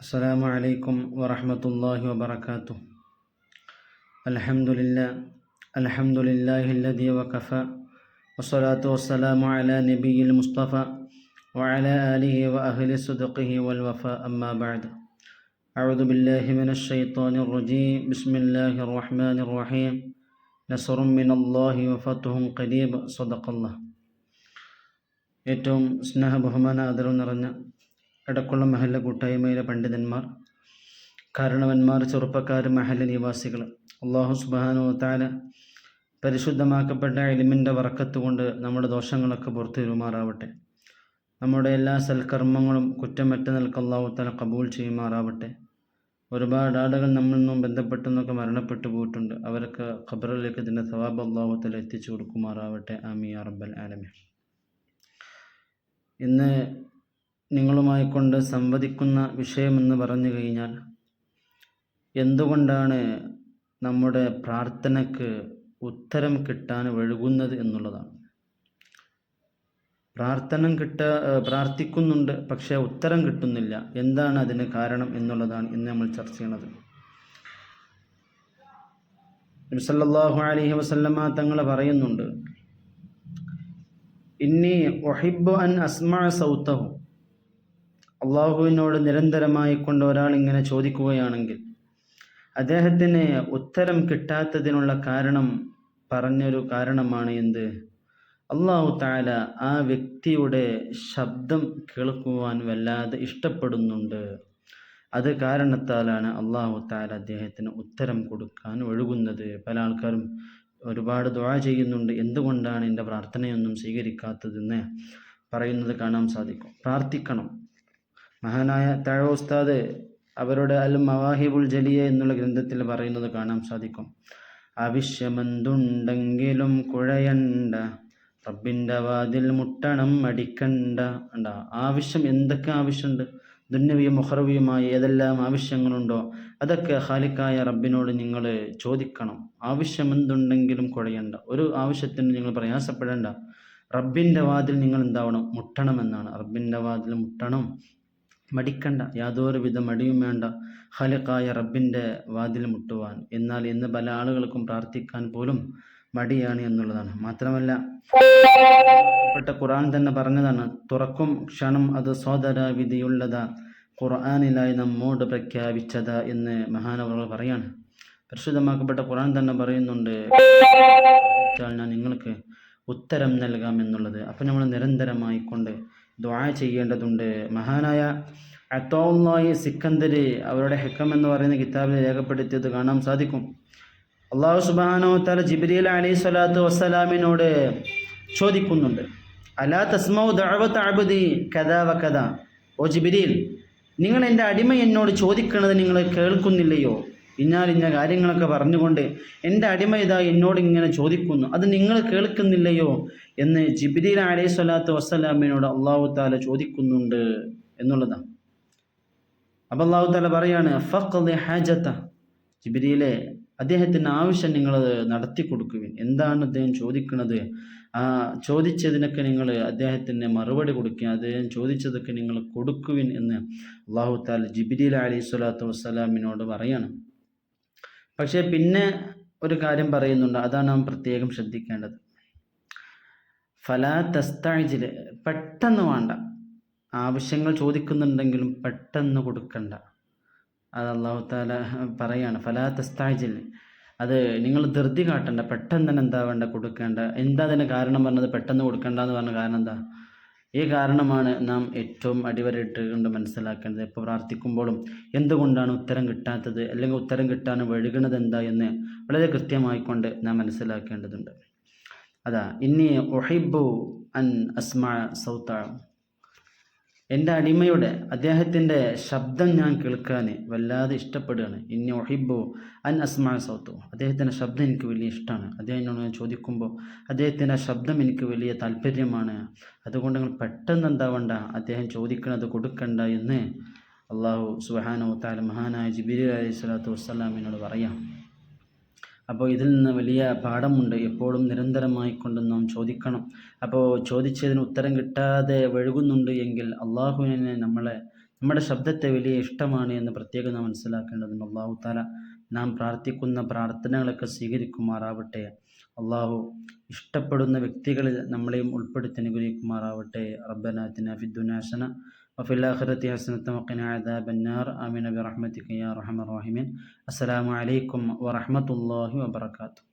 السلام عليكم ورحمة الله وبركاته الحمد لله الحمد لله الذي وكفى والصلاة والسلام على نبي المصطفى وعلى آله وأهل صدقه والوفاء أما بعد أعوذ بالله من الشيطان الرجيم بسم الله الرحمن الرحيم نصر من الله وفتح قريب صدق الله ഏറ്റവും സ്നേഹ ബഹുമാന ആദരവ് നിറഞ്ഞ എടക്കുള്ള മഹല്ല കൂട്ടായ്മയിലെ പണ്ഡിതന്മാർ കാരണവന്മാർ ചെറുപ്പക്കാർ മഹല്ല നിവാസികൾ. അള്ളാഹു സുബാനു താല പരിശുദ്ധമാക്കപ്പെട്ട എലിമിന്റെ വറക്കത്ത് കൊണ്ട് നമ്മുടെ ദോഷങ്ങളൊക്കെ പുറത്തു തരുമാറാവട്ടെ നമ്മുടെ എല്ലാ സൽക്കർമ്മങ്ങളും കുറ്റമറ്റ നിൽക്ക് അള്ളാഹു താല കബൂൽ ചെയ്യുമാറാവട്ടെ. ഒരുപാട് ആളുകൾ നമ്മിൽ നിന്നും ബന്ധപ്പെട്ടെന്നൊക്കെ മരണപ്പെട്ടു പോയിട്ടുണ്ട്. അവർക്ക് ഖബറിലേക്ക് ഇതിന്റെ സവാബ് അള്ളാഹു താല എത്തിച്ചു കൊടുക്കുമാറാവട്ടെ. ആമി അറബൽ ആലമി ഇന്ന് നിങ്ങളുമായി കൊണ്ട് സംവദിക്കുന്ന വിഷയമെന്ന് പറഞ്ഞു കഴിഞ്ഞാൽ എന്തുകൊണ്ടാണ് നമ്മുടെ പ്രാർത്ഥനയ്ക്ക് ഉത്തരം കിട്ടാൻ വഴുകുന്നത് എന്നുള്ളതാണ്. പ്രാർത്ഥന കിട്ട പ്രാർത്ഥിക്കുന്നുണ്ട് പക്ഷേ ഉത്തരം കിട്ടുന്നില്ല. എന്താണ് അതിന് കാരണം എന്നുള്ളതാണ് ഇന്ന് നമ്മൾ ചർച്ച ചെയ്യണത്. നബിസല്ലാഹു അലഹി വസല്ലമ തങ്ങൾ പറയുന്നുണ്ട് ഇന്നി ഒഹിബ് അൻ അസ്മ സൗത്തഹു അള്ളാഹുവിനോട് നിരന്തരമായി കൊണ്ട് ഒരാൾ ഇങ്ങനെ ചോദിക്കുകയാണെങ്കിൽ അദ്ദേഹത്തിന് ഉത്തരം കിട്ടാത്തതിനുള്ള കാരണം പറഞ്ഞൊരു കാരണമാണ് എന്ത്? അള്ളാഹു താല ആ വ്യക്തിയുടെ ശബ്ദം കേൾക്കുവാൻ വല്ലാതെ ഇഷ്ടപ്പെടുന്നുണ്ട്. അത് കാരണത്താലാണ് അള്ളാഹു താല അദ്ദേഹത്തിന് ഉത്തരം കൊടുക്കാൻ ഒഴുകുന്നത്. പല ആൾക്കാരും ഒരുപാട് ദുആ ചെയ്യുന്നുണ്ട്. എന്തുകൊണ്ടാണ് എന്റെ പ്രാർത്ഥനയൊന്നും സ്വീകരിക്കാത്തതെന്ന് പറയുന്നത് കാണാൻ സാധിക്കും. പ്രാർത്ഥിക്കണം. മഹാനായ താഴ ഉസ്താദ് അവരുടെ അൽ മവാഹിബുൽ ജലിയ എന്നുള്ള ഗ്രന്ഥത്തിൽ പറയുന്നത് കാണാൻ സാധിക്കും. ആവശ്യമെന്തുണ്ടെങ്കിലും കുഴയണ്ട റബ്ബിന്റെ വാതിൽ മുട്ടണം അടിക്കണ്ട. ഉണ്ട ആവശ്യം എന്തൊക്കെ ആവശ്യമുണ്ട്? ദുന്നവിയും മുഹറവിയുമായ ഏതെല്ലാം ആവശ്യങ്ങളുണ്ടോ? അതൊക്കെ ഹാലിക്കായ റബ്ബിനോട് നിങ്ങൾ ചോദിക്കണം. ആവശ്യം എന്തുണ്ടെങ്കിലും കുഴയണ്ട. ഒരു ആവശ്യത്തിന് നിങ്ങൾ പ്രയാസപ്പെടേണ്ട. റബ്ബിന്റെ വാതിൽ നിങ്ങൾ എന്താവണം? മുട്ടണമെന്നാണ്. റബ്ബിന്റെ വാതിൽ മുട്ടണം മടിക്കണ്ട യാതൊരു വിധ മടിയും വേണ്ട. ഖാലിക്കായ റബ്ബിന്റെ വാതിൽ മുട്ടുവാൻ. എന്നാൽ ഇന്ന് പല ആളുകൾക്കും പ്രാർത്ഥിക്കാൻ പോലും മടിയാണ് എന്നുള്ളതാണ്. മാത്രമല്ല പെട്ട ഖുർആൻ തന്നെ പറഞ്ഞതാണ് തുറക്കും ക്ഷണം അത് സോദര വിധിയുള്ളതാ ഖുർആാനിലായി നമ്മോട് പ്രഖ്യാപിച്ചത് എന്ന് മഹാനവറുകൾ പറയാണ്. പരിശുദ്ധമാക്കപ്പെട്ട ഖുർആൻ തന്നെ പറയുന്നുണ്ട് ഞാൻ നിങ്ങൾക്ക് ഉത്തരം നൽകാം എന്നുള്ളത് അപ്പം നമ്മൾ നിരന്തരമായി കൊണ്ട് ദ്വാ ചെയ്യേണ്ടതുണ്ട്. മഹാനായ അത്തോന്നായി സിക്കന്ദര് അവരുടെ ഹെക്കം എന്ന് പറയുന്ന കിതാബിൽ രേഖപ്പെടുത്തിയത് കാണാൻ സാധിക്കും. അള്ളാഹു സുബാനോ തല ജിബ്രീൽ അലി സ്വലാത്തു വസ്സലാമിനോട് ചോദിക്കുന്നുണ്ട്. അലാ തസ്മൗ ദഅവത്ത് അബദി കഥ വ കഥ? ഓ ജിബിരിയിൽ നിങ്ങൾ എന്റെ അടിമ എന്നോട് ചോദിക്കുന്നത് നിങ്ങൾ കേൾക്കുന്നില്ലയോ? ഇന്നാൽ ഇന്ന കാര്യങ്ങളൊക്കെ പറഞ്ഞുകൊണ്ട് എന്റെ അടിമ ഇതാ എന്നോട് ഇങ്ങനെ ചോദിക്കുന്നു. അത് നിങ്ങൾ കേൾക്കുന്നില്ലയോ? എന്ന് ജിബിരിൽ അലൈഹി സ്വലാത്തു വസ്സലാമിനോട് അള്ളാഹു താല ചോദിക്കുന്നുണ്ട് എന്നുള്ളതാണ് അപ്പം അള്ളാഹു താല പറയാണ് ഫഖ് ഹാജത്ത ജിബിരിയിലെ അദ്ദേഹത്തിന്റെ ആവശ്യം നിങ്ങൾ നടത്തി കൊടുക്കുവിൻ. എന്താണ് അദ്ദേഹം ചോദിക്കുന്നത്? ആ ചോദിച്ചതിനൊക്കെ നിങ്ങൾ അദ്ദേഹത്തിന് മറുപടി കൊടുക്കുക. അദ്ദേഹം ചോദിച്ചതൊക്കെ നിങ്ങൾ കൊടുക്കുവിൻ എന്ന് അള്ളാഹു താല ജിബിരിൽ അലൈഹി സ്വലാത്തു വസ്സലാമിനോട് പറയാണ്. പക്ഷേ പിന്നെ ഒരു കാര്യം പറയുന്നുണ്ട്. അതാണ് നാം പ്രത്യേകം ശ്രദ്ധിക്കേണ്ടത്. ഫലാ തസ്താഴ്ജിൽ പെട്ടെന്ന് വേണ്ട. ആവശ്യങ്ങൾ ചോദിക്കുന്നുണ്ടെങ്കിലും പെട്ടെന്ന് കൊടുക്കണ്ട. അത് അള്ളാഹു താല പറയാണ്. ഫലാ തസ്താഴ്ജിൽ അത് നിങ്ങൾ ധൃതി കാട്ടണ്ട. പെട്ടെന്ന് തന്നെ എന്താ വേണ്ട? കൊടുക്കേണ്ട. എന്താ അതിന് കാരണം പറഞ്ഞത്? പെട്ടെന്ന് കൊടുക്കേണ്ട എന്ന് പറഞ്ഞ കാരണം എന്താ? ഈ കാരണമാണ് നാം ഏറ്റവും അടിവരയിട്ട് കൊണ്ട് മനസ്സിലാക്കേണ്ടത്. ഇപ്പോൾ പ്രാർത്ഥിക്കുമ്പോഴും എന്തുകൊണ്ടാണ് ഉത്തരം കിട്ടാത്തത്? അല്ലെങ്കിൽ ഉത്തരം കിട്ടാൻ വഴുകണത് എന്താ എന്ന് വളരെ കൃത്യമായിക്കൊണ്ട് നാം മനസ്സിലാക്കേണ്ടതുണ്ട്. അതാ ഇനി ഒഹിബു അൻ അസ്മ സൗത്ത. എന്റെ അടിമയുടെ അദ്ദേഹത്തിന്റെ ശബ്ദം ഞാൻ കേൾക്കാൻ വല്ലാതെ ഇഷ്ടപ്പെടുകയാണ്. ഇനി ഒഹിബോ അൻ അസ്മാ സൗത്തു. അദ്ദേഹത്തിന്റെ ശബ്ദം എനിക്ക് വലിയ ഇഷ്ടമാണ്. അദ്ദേഹത്തിനോട് ഞാൻ ചോദിക്കുമ്പോൾ അദ്ദേഹത്തിന്റെ ശബ്ദം എനിക്ക് വലിയ താല്പര്യമാണ്. അതുകൊണ്ട് നിങ്ങൾ പെട്ടെന്ന് എന്താവണ്ട അദ്ദേഹം ചോദിക്കുന്നത് കൊടുക്കണ്ട എന്ന് അള്ളാഹു സുബാനോ താല മഹാനായ ജിബിരി അലൈഹി സ്വലാത്തു വസ്സലാമിനോട് പറയാം. അപ്പോൾ ഇതിൽ നിന്ന് വലിയ പാഠമുണ്ട്. എപ്പോഴും നിരന്തരമായി കൊണ്ട് നാം ചോദിക്കണം. അപ്പോൾ ചോദിച്ചതിന് ഉത്തരം കിട്ടാതെ വഴുകുന്നുണ്ട് എങ്കിൽ അള്ളാഹുവിനെ നമ്മളെ നമ്മുടെ ശബ്ദത്തെ വലിയ ഇഷ്ടമാണ് എന്ന് പ്രത്യേകം നാം മനസ്സിലാക്കേണ്ടതുണ്ട്. അള്ളാഹു താല നാം പ്രാർത്ഥിക്കുന്ന പ്രാർത്ഥനകളൊക്കെ സ്വീകരിക്കുമാറാവട്ടെ. അള്ളാഹു ഇഷ്ടപ്പെടുന്ന വ്യക്തികളിൽ നമ്മളെയും ഉൾപ്പെടുത്തി അനുഗ്രഹിക്കുമാറാവട്ടെ. റബ്ബനാത്തിന ഫിദ്ദുനാശന വഫില്ലാഹിറത്തി ഹസനത്തമക്കിനാദാബന്നാർ ആമിന ബിറഹ്മത്തിക്ക് അസ്സലാമു അലൈക്കും വറഹ്മത്തുള്ളാഹി വബർക്കാത്തു